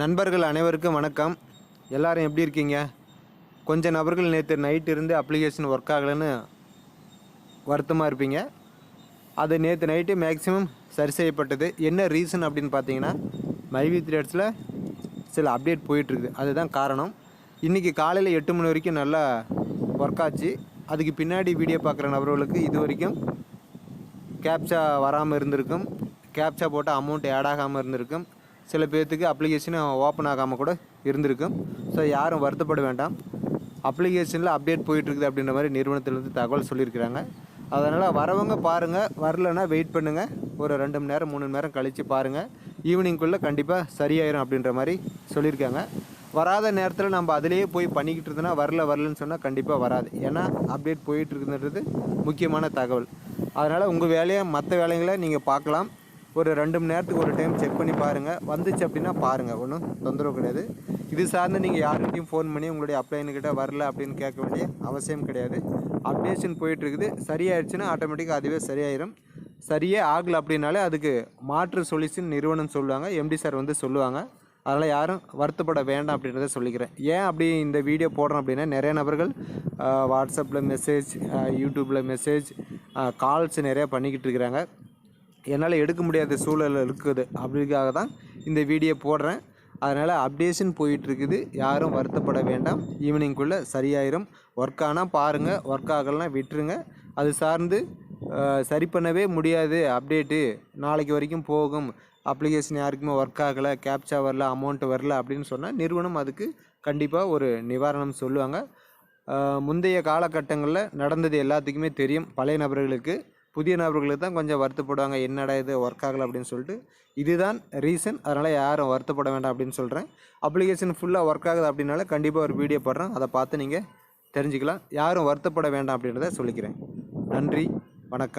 நண்பர்கள் அனைவருக்கும் வணக்கம். எல்லாரும் எப்படி இருக்கீங்க? கொஞ்சம் நபர்கள் நேற்று நைட் இருந்து அப்ளிகேஷன் ஒர்க் ஆகலைன்னு வருத்தமாக இருப்பீங்க. அது நேற்று நைட்டு மேக்ஸிமம் சரி செய்யப்பட்டது. என்ன ரீசன் அப்படின்னு பார்த்தீங்கன்னா மைவி த்ரேட்ஸில் சில அப்டேட் போயிட்டுருக்குது அதுதான் காரணம். இன்றைக்கி காலையில் எட்டு மணி வரைக்கும் நல்லா ஒர்க் ஆச்சு. அதுக்கு பின்னாடி வீடியோ பார்க்குற நபர்களுக்கு இது வரைக்கும் கேப்சா வராமல் இருந்திருக்கும். கேப்சா போட்டால் அமௌண்ட் ஆட் ஆகாமல் இருந்திருக்கும். சில பேர்த்துக்கு அப்ளிகேஷன் ஓப்பன் ஆகாமல் கூட இருந்திருக்கும் ஸோ யாரும் வருத்தப்பட வேண்டாம். அப்ளிகேஷனில் அப்டேட் போயிட்டுருக்குது அப்படின்ற மாதிரி நிறுவனத்திலேருந்து தகவல் சொல்லியிருக்கிறாங்க. அதனால் வரவங்க பாருங்கள் வரலன்னா வெயிட் பண்ணுங்கள் ஒரு ரெண்டு மணி நேரம் மூணு மணி நேரம் கழித்து பாருங்கள் ஈவினிங்குள்ளே கண்டிப்பாக சரியாயிரும் அப்படின்ற மாதிரி சொல்லியிருக்காங்க. வராத நேரத்தில் நம்ம அதிலேயே போய் பண்ணிக்கிட்டு இருந்தோன்னா வரல வரலன்னு சொன்னால் கண்டிப்பாக வராது. ஏன்னா அப்டேட் போயிட்டுருக்குன்றது முக்கியமான தகவல். அதனால் உங்கள் வேலையை மற்ற வேலைகளை நீங்கள் பார்க்கலாம். ஒரு ரெண்டு மணி நேரத்துக்கு ஒரு டைம் செக் பண்ணி பாருங்கள் வந்துச்சு அப்படின்னா பாருங்கள் ஒன்றும் தொந்தரவு கிடையாது. இது சார்ந்து நீங்கள் யாருக்கிட்டையும் ஃபோன் பண்ணி உங்களுடைய அப்ளைனுக்கிட்ட வரல அப்படின்னு கேட்க வேண்டிய அவசியம் கிடையாது. அப்டேஷன் போயிட்டுருக்குது. சரியாயிடுச்சுன்னா ஆட்டோமேட்டிக்காக அதுவே சரியாயிரும். சரியே ஆகலை அப்படின்னாலே அதுக்கு மாற்று சொல்யூஷன் நிறுவனம் சொல்லுவாங்க. எம்டி சார் வந்து சொல்லுவாங்க. அதனால் யாரும் வருத்தப்பட வேண்டாம் அப்படின்றத சொல்லிக்கிறேன். ஏன் அப்படி இந்த வீடியோ போடுறோம் அப்படின்னா நிறைய நபர்கள் வாட்ஸ்அப்பில் மெசேஜ் யூடியூப்பில் மெசேஜ் கால்ஸ் நிறையா பண்ணிக்கிட்டு இருக்கிறாங்க. என்னால் எடுக்க முடியாத சூழல் இருக்குது அப்படிக்காக தான் இந்த வீடியோ போடுறேன். அதனால் அப்டேஷன் போயிட்டுருக்குது. யாரும் வருத்தப்பட வேண்டாம். ஈவினிங்குள்ளே சரியாயிரும். ஒர்க் ஆனால் பாருங்கள் ஒர்க் ஆகலைன்னா விட்டுருங்க. அது சார்ந்து சரி பண்ணவே முடியாது. அப்டேட்டு நாளைக்கு வரைக்கும் போகும். அப்ளிகேஷன் யாருக்குமே ஒர்க் ஆகலை. கேப்சா வரல. அமௌண்ட்டு வரல அப்படின்னு சொன்னால் நிறுவனம் அதுக்கு கண்டிப்பாக ஒரு நிவாரணம் சொல்லுவாங்க. முந்தைய காலகட்டங்களில் நடந்தது எல்லாத்துக்குமே தெரியும். பழைய நபர்களுக்கு புதிய நபர்களுக்கு தான் கொஞ்சம் வருத்தப்படுவாங்க என்னடா இது ஒர்க் ஆகலை அப்படின்னு சொல்லிட்டு. இதுதான் ரீசன் அதனால் யாரும் வருத்தப்பட வேண்டாம் அப்படின்னு சொல்கிறேன் அப்ளிகேஷன் ஃபுல்லாக ஒர்க் ஆகுது அப்படின்னால கண்டிப்பாக ஒரு வீடியோ போடுறேன். அதை பார்த்து நீங்கள் தெரிஞ்சுக்கலாம். யாரும் வருத்தப்பட வேண்டாம் அப்படின்றத சொல்லிக்கிறேன். நன்றி வணக்கம்.